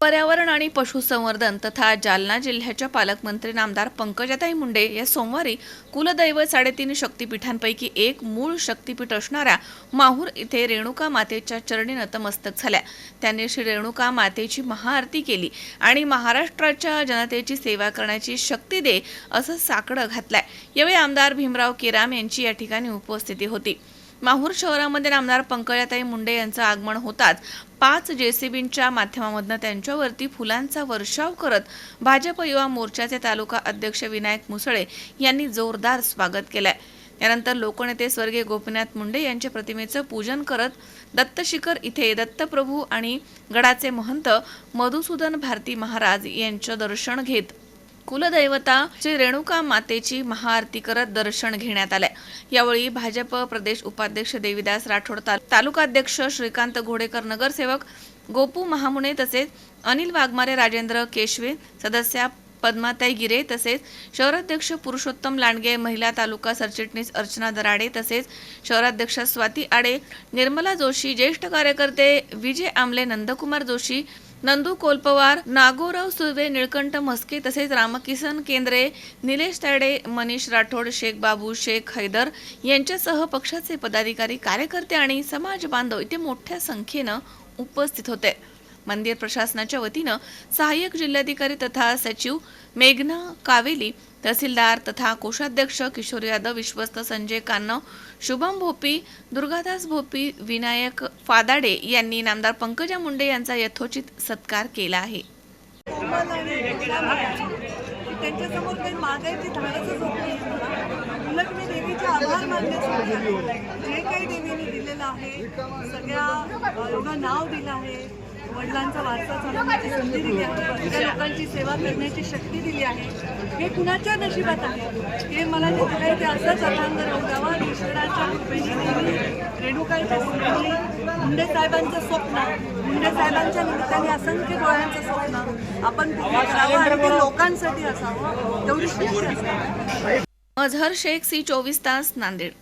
पर्यावरण आणि पशुसंवर्धन तथा जालना जिल्ह्याच्या पालकमंत्री नामदार पंकजाताई मुंडे या सोमवारी कुलदैवत साडेतीन शक्तिपीठांपैकी एक मूळ शक्तिपीठ असणाऱ्या माहूर इथे रेणुका मातेच्या चरणी नतमस्तक झाल्या. त्यांनी श्री रेणुका मातेची महाआरती केली आणि महाराष्ट्राच्या जनतेची सेवा करण्याची शक्ती दे असं साकडं घातलंय. यावेळी आमदार भीमराव केराम यांची या ठिकाणी उपस्थिती होती. माहूर शहरामध्ये नामदार पंकजाताई मुंडे यांचं आगमन होताच पाच जेसीबींच्या माध्यमामधनं त्यांच्यावरती फुलांचा वर्षाव करत भाजप युवा मोर्चाचे तालुका अध्यक्ष विनायक मुसळे यांनी जोरदार स्वागत केलंय. यानंतर लोकनेते स्वर्गीय गोपीनाथ मुंडे यांच्या प्रतिमेचं पूजन करत दत्तशिखर इथे दत्तप्रभू आणि गडाचे महंत मधुसूदन भारती महाराज यांचं दर्शन घेत कुलदैवता श्री रेणुका मातेची महाआरती करत दर्शन घेण्यात आले यावेळी भाजप प्रदेश उपाध्यक्ष देवीदास राठोड तालुकाध्यक्ष श्रीकांत घोडेकर नगरसेवक गोपू महामुने तसेच अनिल वाघमारे राजेंद्र केशवे सदस्या पद्माताई गिरे तसेच शहराध्यक्ष पुरुषोत्तम लांडगे महिला तालुका सरचिटणीस अर्चना दराडे तसेच शहराध्यक्ष स्वाती आडे निर्मला जोशी ज्येष्ठ कार्यकर्ते विजय आमले नंदकुमार जोशी नंदू कोलपवार नागोराव सुर्वे निळकंठ म्हस्के तसेच रामकिसन केंद्रे निलेश तायडे मनीष राठोड शेख बाबू शेख हैदर यांच्यासह पक्षाचे पदाधिकारी कार्यकर्ते आणि समाज बांधव इथे मोठ्या संख्येनं उपस्थित होते. मंदिर प्रशासनाच्या वतीनं सहाय्यक जिल्हाधिकारी तथा सचिव मेघना कावेली तहसीलदार तथा कोषाध्यक्ष किशोर यादव विश्वस्त संजय कान्नव शुभम भोपी दुर्गादास भोपी विनायक फादाडे यांनी नामदार पंकजा मुंडे यांचा यथोचित सत्कार केला आहे. त्यांच्यासमोर काही मागायची धाडसच होत नाही. उलट मी देवीचे आभार मानले जे काही देवीने दिलेलं आहे सगळ्या एवढं नाव दिलं आहे वडिलांचा वारसा चालवण्याची संधी दिली आहे भटक्या लोकांची सेवा करण्याची शक्ती दिली आहे हे कुणाच्या नशिबात आहे? हे मला जे आहे ते असंच अथांग राहू द्यावा ईश्वराच्या कृपेने नेहमी रेणुकाईच्या कृपेने मुंडे साहेबांचं स्वप्न मुंडे साहेबांच्या निमित्ताने असंख्य डोळ्यांचं स्वप्न आपण पूर्ण करावं आणि ते लोकांसाठी असावं तेवढी शिक्षण असावं. मझहर शेख सी चोवीस तास नांदेड.